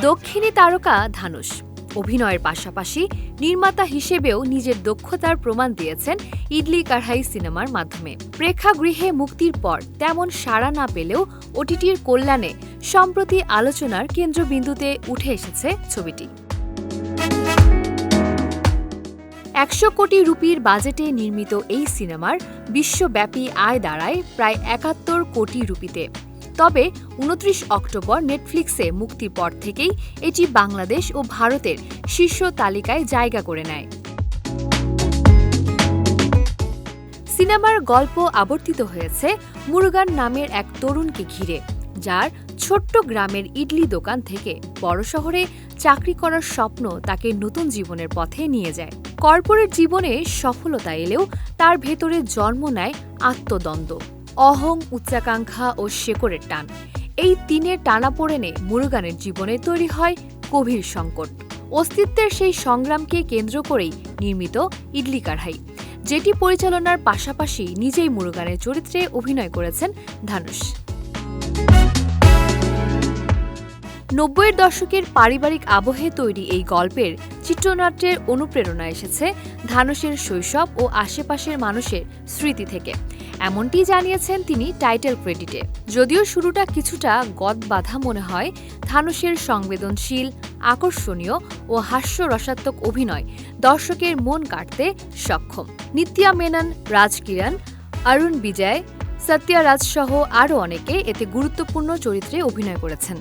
দক্ষিণী তারকা ধানুষ অভিনয়ের পাশাপাশি নির্মাতা হিসেবেও নিজের দক্ষতার প্রমাণ দিয়েছেন ইডলি কাঢ়াই সিনেমার মাধ্যমে। প্রেক্ষাগৃহে মুক্তির পর তেমন সাড়া না পেলেও ওটিটির কল্যাণে সম্প্রতি আলোচনার কেন্দ্রবিন্দুতে উঠে এসেছে ছবিটি। একশো কোটি রুপির বাজেটে নির্মিত এই সিনেমার বিশ্বব্যাপী আয় দাঁড়ায় প্রায় একাত্তর কোটি রুপিতে। তবে উনত্রিশ অক্টোবর নেটফ্লিক্সে মুক্তির পর থেকেই এটি বাংলাদেশ ও ভারতের শীর্ষ তালিকায় জায়গা করে নেয়। সিনেমার গল্প আবর্তিত হয়েছে মুরুগান নামের এক তরুণকে ঘিরে, যার ছোট্ট গ্রামের ইডলি দোকান থেকে বড় শহরে চাকরি করার স্বপ্ন তাকে নতুন জীবনের পথে নিয়ে যায়। কর্পোরেট জীবনে সফলতা এলেও তার ভেতরে জন্ম নেয় আত্মদ্বন্দ্ব। অহং, উচ্চাকাঙ্ক্ষা ও শেকড়ের টান। এই তিনের টানাপোড়েনে মুরুগানের জীবনে তৈরি হয় গভীর সংকট। অস্তিত্বের সেই সংগ্রামকে কেন্দ্র করেই নির্মিত ইডলি কাঢ়াই যেটি পরিচালনার পাশাপাশি নিজেই মুরুগানের চরিত্রে অভিনয় করেছেন ধানুষ নব্বইয়ের দশকের পারিবারিক আবহে তৈরি এই গল্পের চিত্রনাট্যের অনুপ্রেরণা এসেছে ধানুষের শৈশব ও আশেপাশের মানুষের স্মৃতি থেকে। এমনটি জানিয়েছেন তিনি টাইটেল ক্রেডিটে। যদিও শুরুটা কিছুটা গদবাধা মনে হয় ধানুষের সংবেদনশীল, আকর্ষণীয় ও হাস্যরসাত্মক অভিনয় দর্শকের মন কাটতে সক্ষম। নিত্যা মেনন, রাজ কিরণ, অরুণ বিজয় সত্যা রাজ সহ আরও অনেকে এতে গুরুত্বপূর্ণ চরিত্রে অভিনয় করেছেন।